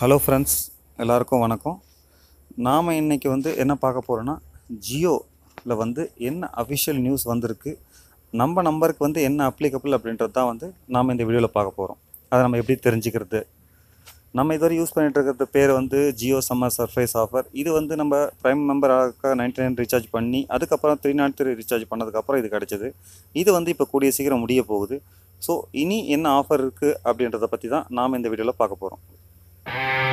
Hello friends எல்லாருக்கும் வணக்கம். நாம் இன்றைக்கி வந்து என்ன பார்க்க போகிறோன்னா ஜியோவில் வந்து என்ன அஃபிஷியல் நியூஸ் வந்திருக்கு நம்ம நம்பருக்கு வந்து என்ன அப்ளிகபிள் அப்படின்றது தான் வந்து நாம் இந்த வீடியோவில் பார்க்க போகிறோம் அதை நம்ம எப்படி தெரிஞ்சுக்கிறது? நம்ம இதுவரை யூஸ் பண்ணிட்டு இருக்கிறது பேர் வந்து ஜியோ சம்மர் சர்ப்ரைஸ் ஆஃபர் இது வந்து நம்ம ப்ரைம் மெம்பராக நைன்டி நைன் ரீசார்ஜ் பண்ணி அதுக்கப்புறம் த்ரீ நாட் த்ரீ ரீசார்ஜ் பண்ணதுக்கப்புறம் இது கிடச்சிது. இது வந்து இப்போ கூடிய சீக்கிரம் முடிய போகுது. ஸோ இனி என்ன ஆஃபர் இருக்குது அப்படின்றத பற்றி தான் நாம் இந்த வீடியோவில் பார்க்க போகிறோம் Thank you.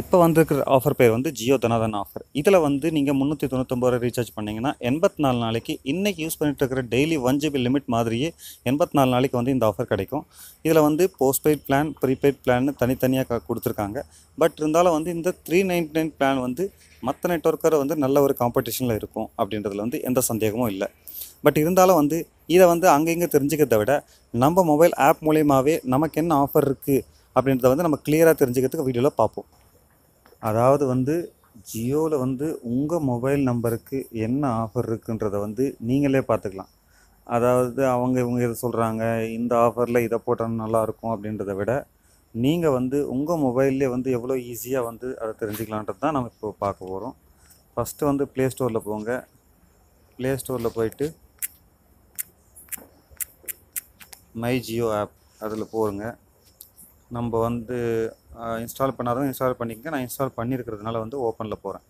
இப்போ வந்திருக்கிற ஆஃபர் பேர் வந்து ஜியோ தனாதன் ஆஃபர் இதில் வந்து நீங்கள் முந்நூற்றி தொண்ணூத்தொம்பது ரூபா ரீசார்ஜ் பண்ணிங்கன்னா எண்பத்தி நாலு நாளைக்கு இன்றைக்கி யூஸ் பண்ணிட்டு இருக்கிற டெய்லி ஒன் ஜிபி லிமிட் மாதிரியே எண்பத்தி நாலு நாளைக்கு வந்து இந்த ஆஃபர் கிடைக்கும். இதில் வந்து போஸ்ட்பெய்ட் பிளான் ப்ரீபெய்ட் பிளான் தனித்தனியாக கொடுத்துருக்காங்க. பட் இருந்தாலும் வந்து இந்த த்ரீ நைன்டி நைன் பிளான் வந்து மற்ற நெட்ஒர்க்கரை வந்து நல்ல ஒரு காம்படிஷனில் இருக்கும் அப்படின்றதுல வந்து எந்த சந்தேகமும் இல்லை. பட் இருந்தாலும் வந்து இதை வந்து அங்கே இங்கே தெரிஞ்சுக்கிறத விட நம்ம மொபைல் ஆப் மூலியமாகவே நமக்கு என்ன ஆஃபர் இருக்குது அப்படின்றத வந்து நம்ம கிளியராக தெரிஞ்சுக்கிறதுக்கு வீடியோவில் பார்ப்போம். அதாவது வந்து ஜியோவில் வந்து உங்கள் மொபைல் நம்பருக்கு என்ன ஆஃபர் இருக்குன்றத வந்து நீங்களே பார்த்துக்கலாம். அதாவது அவங்க இவங்க இதை சொல்கிறாங்க இந்த ஆஃபரில் இதை போட்டால் நல்லாயிருக்கும் அப்படின்றத விட நீங்கள் வந்து உங்கள் மொபைல்லே வந்து எவ்வளோ ஈஸியாக வந்து அதை தெரிஞ்சுக்கலான்றது தான் நம்ம இப்போ பார்க்க போகிறோம் ஃபஸ்ட்டு வந்து ப்ளே ஸ்டோரில் போங்க. ப்ளே ஸ்டோரில் போயிட்டு மை ஜியோ ஆப் அதில் போருங்க. நம்ம வந்து இன்ஸ்டால் பண்ணாதான் இன்ஸ்டால் பண்ணிக்கங்க. நான் இன்ஸ்டால் பண்ணியிருக்கிறதுனால வந்து ஓப்பனில் போகிறேன்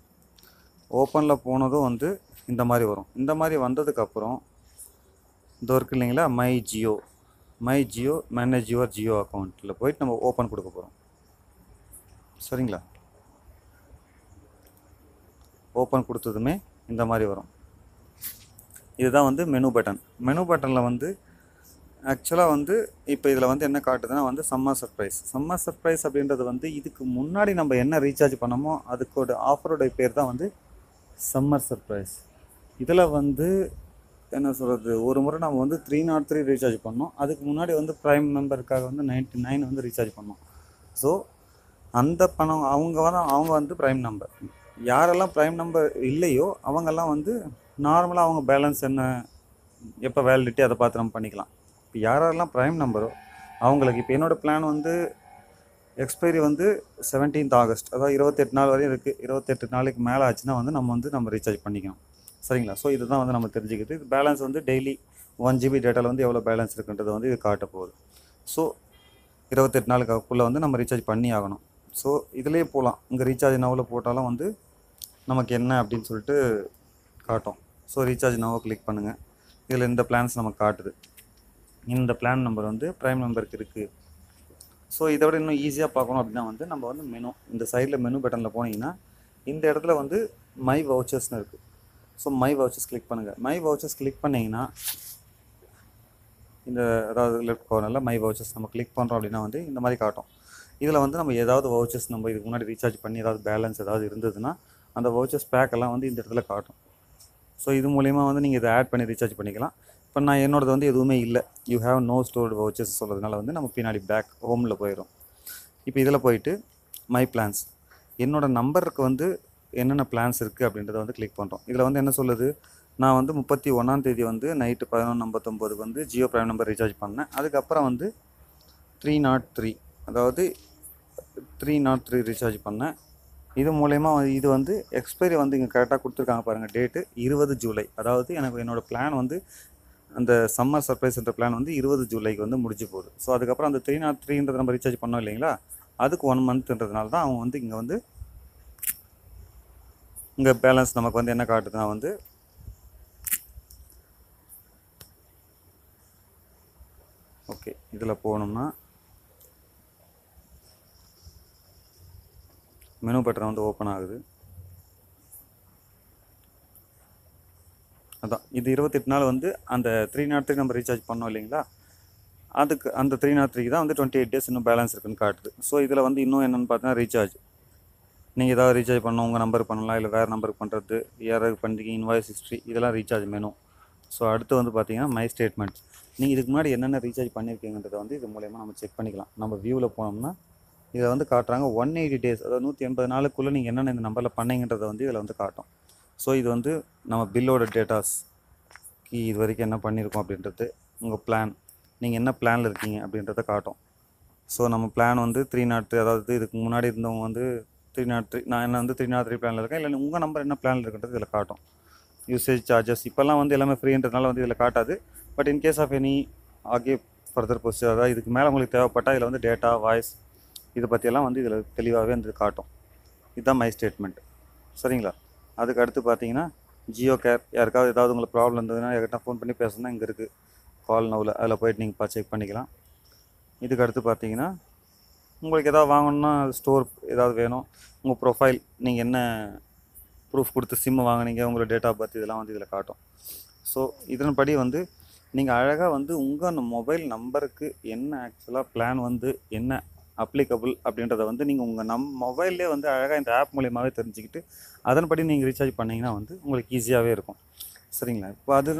ஓப்பனில் போனதும் வந்து இந்த மாதிரி வரும். இந்த மாதிரி வந்ததுக்கப்புறம் இந்த இருக்கு இல்லைங்களா? My Jio my Jio manage your Jio அக்கௌண்ட்டில் போயிட்டு நம்ம ஓப்பன் கொடுக்க போகிறோம் சரிங்களா? ஓப்பன் கொடுத்ததுமே இந்த மாதிரி வரும். இதுதான் வந்து மெனு பட்டன் மெனு பட்டனில் வந்து ஆக்சுவலாக வந்து இப்போ இதில் வந்து என்ன காட்டுதுன்னா வந்து சம்மர் சர்ப்ரைஸ் சம்மர் சர்ப்ரைஸ் அப்படின்றது வந்து இதுக்கு முன்னாடி நம்ம என்ன ரீசார்ஜ் பண்ணோமோ அதுக்கோட ஆஃபரோட பேர் தான் வந்து சம்மர் சர்ப்ரைஸ் இதில் வந்து என்ன சொல்கிறது ஒரு முறை நம்ம வந்து த்ரீ நாட் த்ரீ ரீசார்ஜ் பண்ணோம். அதுக்கு முன்னாடி வந்து ப்ரைம் மெம்பருக்காக வந்து நைன்ட்டி நைன் வந்து ரீசார்ஜ் பண்ணோம். ஸோ அந்த பணம் அவங்க வந்து அவங்க வந்து ப்ரைம் நம்பர் யாரெல்லாம் ப்ரைம் நம்பர் இல்லையோ அவங்கெல்லாம் வந்து நார்மலாக அவங்க பேலன்ஸ் என்ன எப்போ வேலிடிட்டி அதை பார்த்து நம்ம பண்ணிக்கலாம். இப்போ யாரெல்லாம் ப்ரைம் நம்பரோ அவங்களுக்கு இப்போ என்னோடய பிளான் வந்து எக்ஸ்பைரி வந்து செவன்டீன்த் ஆகஸ்ட் அதாவது இருபத்தெட்டு நாள் வரையும் இருக்குது இருபத்தெட்டு நாளைக்கு மேலே ஆச்சுன்னா வந்து நம்ம வந்து நம்ம ரீசார்ஜ் பண்ணிக்கணும் சரிங்களா? ஸோ இதுதான் வந்து நம்ம தெரிஞ்சுக்கிட்டு இது பேலன்ஸ் வந்து டெய்லி ஒன் ஜிபி டேட்டாவில் வந்து எவ்வளோ பேலன்ஸ் இருக்குன்றது வந்து இது காட்ட போகுது. ஸோ இருபத்தெட்டு நாளுக்குள்ளே வந்து நம்ம ரீசார்ஜ் பண்ணி ஆகணும். ஸோ இதிலே போகலாம் இங்கே ரீசார்ஜ் நவில் போட்டாலும் வந்து நமக்கு என்ன அப்படின்னு சொல்லிட்டு காட்டும். ஸோ ரீசார்ஜ் நவோ கிளிக் பண்ணுங்கள் இதில் இந்த பிளான்ஸ் நமக்கு காட்டுது. இந்த பிளான் நம்பர் வந்து ப்ரைம் நம்பருக்கு இருக்குது ஸோ இதை விட இன்னும் ஈஸியாக பார்க்கணும் அப்படின்னா வந்து நம்ம வந்து மெனு இந்த சைடில் மெனு பட்டனில் போனீங்கன்னா இந்த இடத்துல வந்து மை வவுச்சர்ஸ்னு இருக்குது ஸோ மை வவுச்சர்ஸ் கிளிக் பண்ணுங்கள் மை வவுச்சர்ஸ் கிளிக் பண்ணிங்கன்னா இந்த அதாவது லெஃப்ட் கார்னரில் மை வவுச்சர்ஸ் நம்ம கிளிக் பண்ணுறோம் அப்படின்னா வந்து இந்த மாதிரி காட்டும். இதில் வந்து நம்ம ஏதாவது வவுச்சர்ஸ் நம்ம இதுக்கு முன்னாடி ரீசார்ஜ் பண்ணி ஏதாவது பேலன்ஸ் ஏதாவது இருந்ததுன்னா அந்த வவுச்சர்ஸ் பேக்கெல்லாம் வந்து இந்த இடத்துல காட்டும். ஸோ இது மூலயமா வந்து நீங்கள் இதை ஆட் பண்ணி ரீசார்ஜ் பண்ணிக்கலாம். இப்போ நான் என்னோடது வந்து எதுவுமே இல்லை. You have no stored vouchers சொல்கிறதுனால வந்து நம்ம பின்னாடி பேக் ஹோமில் போயிடும் இப்போ இதில் போயிட்டு மை பிளான்ஸ் என்னோடய நம்பருக்கு வந்து என்னென்ன பிளான்ஸ் இருக்குது அப்படின்றத வந்து கிளிக் பண்ணுறோம் இதில் வந்து என்ன சொல்லுது? நான் வந்து முப்பத்தி ஒன்றாந்தேதி வந்து நைட்டு பதினொன்று ஐம்பத்தொம்போதுக்கு வந்து ஜியோ ப்ரைம் நம்பர் ரீசார்ஜ் பண்ணேன். அதுக்கப்புறம் வந்து த்ரீ நாட் த்ரீ அதாவது த்ரீ நாட் த்ரீ ரீசார்ஜ் பண்ணேன். இது மூலயமா இது வந்து எக்ஸ்பைரி வந்து இங்கே கரெக்டாக கொடுத்துருக்காங்க பாருங்கள் டேட்டு இருபது ஜூலை. அதாவது எனக்கு என்னோடய பிளான் வந்து அந்த சம்மர் சர்ப்ரைஸ்ன்ற பிளான் வந்து இருபது ஜூலைக்கு வந்து முடிஞ்சு போகுது. ஸோ அதுக்கப்புறம் அந்த த்ரீ நாட் த்ரீன்றது நம்ம ரீசார்ஜ் பண்ணோம் இல்லைங்களா? அதுக்கு ஒன் மந்த்ன்றதுனால தான் அவங்க வந்து இங்கே வந்து இங்கே பேலன்ஸ் நமக்கு வந்து என்ன காட்டுதுன்னா வந்து ஓகே இதில் போகணும்னா மெனு பட்டன் வந்து ஓப்பன் ஆகுது. அதான். இது இருபத்தெட்டு நாள் வந்து அந்த த்ரீ நாட் த்ரீ நம்ம ரீசார்ஜ் பண்ணோம் இல்லைங்களா? அதுக்கு அந்த த்ரீ நாட் த்ரீக்கு தான் வந்து டுவெண்ட்டி எயிட் டேஸ் இன்னும் பேலன்ஸ் இருக்குன்னு காட்டுது. ஸோ இதில் வந்து இன்னும் என்னென்னு பார்த்தீங்கன்னா ரீசார்ஜ் நீங்கள் ஏதாவது ரீசார்ஜ் பண்ணணும் உங்கள் நம்பருக்கு பண்ணலாம் இல்லை வேறு நம்பருக்கு பண்ணுறது யாராவது பண்ணுறீங்க இன்வாய்ஸ் ஹிஸ்ட்ரி இதெல்லாம் ரீசார்ஜ் மெனு ஸோ அடுத்து வந்து பார்த்தீங்கன்னா மை ஸ்டேட்மெண்ட் நீங்கள் இதுக்கு முன்னாடி என்னென்ன ரீசார்ஜ் பண்ணியிருக்கீங்கன்றதை வந்து இது மூலயமா நம்ம செக் பண்ணிக்கலாம். நம்ம வியூவில் போனோம்னா இதில் வந்து காட்டுறாங்க ஒன் எயிட்டி டேஸ் அதாவது நூற்றி எண்பது நாளுக்குள்ளே நீங்கள் என்னென்ன இந்த நம்பரில் பண்ணீங்கன்றதை வந்து இதில் வந்து காட்டும். ஸோ இது வந்து நம்ம பில்லோட டேட்டாஸ் இது வரைக்கும் என்ன பண்ணியிருக்கோம் அப்படின்றது உங்கள் பிளான் நீங்கள் என்ன பிளானில் இருக்கீங்க அப்படின்றத காட்டும். ஸோ நம்ம பிளான் வந்து த்ரீ நாட் அதாவது இதுக்கு முன்னாடி இருந்தவங்க வந்து த்ரீ நாட் த்ரீ நான் என்ன வந்து த்ரீ நாட் த்ரீ பிளானில் இருக்கேன் இல்லை உங்கள் நம்பர் என்ன பிளானில் இருக்குன்றது இதில் காட்டும். யூசேஜ் சார்ஜஸ் இப்போல்லாம் வந்து எல்லாமே ஃப்ரீன்றதுனால வந்து இதில் காட்டாது. But in case of any okay further procedure அதாவது இதுக்கு மேலே உங்களுக்கு தேவைப்பட்டால் இதில் வந்து டேட்டா வாய்ஸ் இதை பற்றியெல்லாம் வந்து இதில் தெளிவாகவே வந்து காட்டும். இதுதான் மை ஸ்டேட்மெண்ட் சரிங்களா? அதுக்கு அடுத்து பார்த்தீங்கன்னா ஜியோ கேர் யாருக்காவது ஏதாவது உங்களுக்கு ப்ராப்ளம் இருந்ததுன்னா யார்கிட்ட ஃபோன் பண்ணி பேசணும்னா இங்கே இருக்குது கால் நவுல அதில் போயிட்டு நீங்கள் செக் பண்ணிக்கலாம். இதுக்கு அடுத்து பார்த்தீங்கன்னா உங்களுக்கு எதாவது வாங்கணும்னா ஸ்டோர் ஏதாவது வேணும். உங்கள் ப்ரொஃபைல் நீங்கள் என்ன ப்ரூஃப் கொடுத்து சிம்மு வாங்குனீங்க உங்களோட டேட் ஆஃப் பர்த் இதெல்லாம் வந்து இதில் காட்டும். ஸோ இதன்படி வந்து நீங்கள் அழகாக வந்து உங்கள் மொபைல் நம்பருக்கு என்ன ஆக்சுவலாக பிளான் வந்து என்ன அப்ளிகபிள் அப்படின்றத வந்து நீங்கள் உங்கள் நம் மொபைல்லே வந்து அழகாக இந்த ஆப் மூலியமாகவே தெரிஞ்சுக்கிட்டு அதன்படி நீங்கள் ரீசார்ஜ் பண்ணிங்கன்னா வந்து உங்களுக்கு ஈஸியாகவே இருக்கும். சரிங்களா? இப்போ அது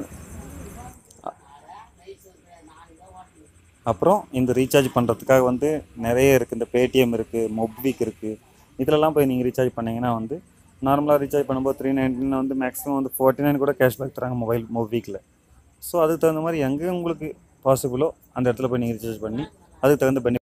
அப்புறம் இந்த ரீசார்ஜ் பண்ணுறதுக்காக வந்து நிறைய இருக்குது இந்த பேடிஎம் இருக்குது மொப்விக் இருக்குது இதிலலாம் போய் நீங்கள் ரீசார்ஜ் பண்ணிங்கன்னா வந்து நார்மலாக ரீசார்ஜ் பண்ணும்போது த்ரீ நைன்டீன் வந்து மேக்ஸிமம் வந்து ஃபோர்ட்டி நைன் கூட கேஷ்பேக் தராங்க மொபைல் மொபைக்கில் ஸோ அதுக்கு தகுந்த மாதிரி எங்கே உங்களுக்கு பாசிபிளோ அந்த இடத்துல போய் நீங்கள் ரீசார்ஜ் பண்ணி அதுக்கு தகுந்த பெனிஃபிட்